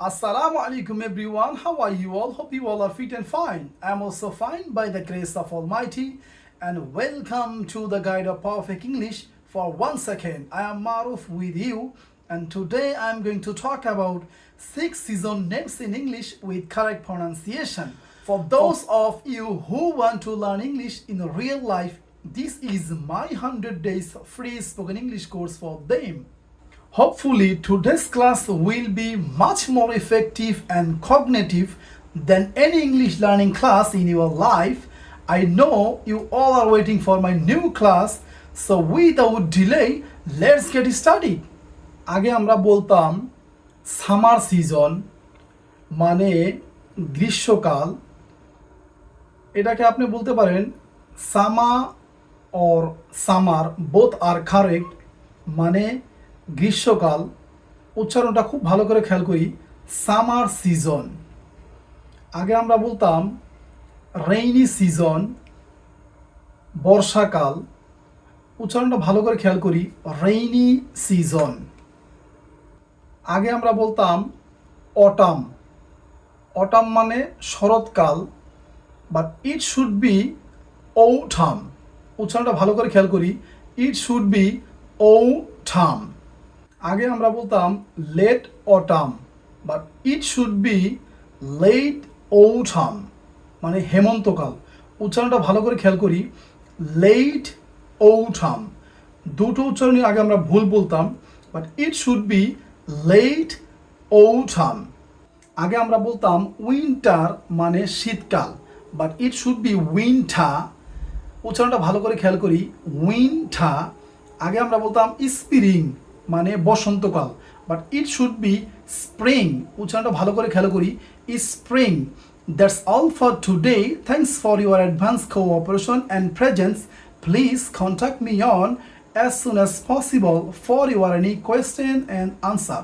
Assalamu alaikum everyone. How are you all? Hope you all are fit and fine. I am also fine by the grace of Almighty. And welcome to the Guide of Perfect English. For one second, I am Maruf with you. And today I am going to talk about six season names in English with correct pronunciation. For those oh. of you who want to learn English in real life, this is my 100 days free spoken English course for them. Hopefully, today's class will be much more effective and cognitive than any English learning class in your life. I know you all are waiting for my new class, so without delay, let's get started. আগে আমরা বলতাম summer season মানে গ্রীষ্মকাল এটাকে আপনি বলতে পারেন summer or summer both are correct মানে গ্রীষ্মকাল, উচ্চারণটা খুব ভালো করে খেয়াল করি, সামার সিজন। আগে আমরা বলতাম, রেইনি সিজন, বর্ষাকাল। উচ্চারণটা ভালো করে খেয়াল করি, রেইনি সিজন। আগে আমরা বলতাম, অটাম। অটাম মানে শরৎকাল but it should be autumn. উচ্চারণটা ভালো করে খেয়াল করি ইট শুড বি ঔঠাম। আগে আমরা বলতাম late autumn but it should be late autumn মানে হেমন্তকাল। উচ্চারণটা ভালো করে খেয়াল করি লেট ঔঠাম দুটো উচ্চারণই আগে আমরা ভুল বলতাম but it should be late autumn আগে আমরা বলতাম উইন্টার মানে শীতকাল but it should be winter উচ্চারণটা ভালো করে খেয়াল করি উইন্টার আগে আমরা বলতাম স্প্রিং মানে বসন্তকাল। But it should be spring উচ্চারণটা ভালো করে খেয়াল করি। Spring that's all for today thanks for your advance cooperation and presence please contact me on as soon as possible for your any question and answer.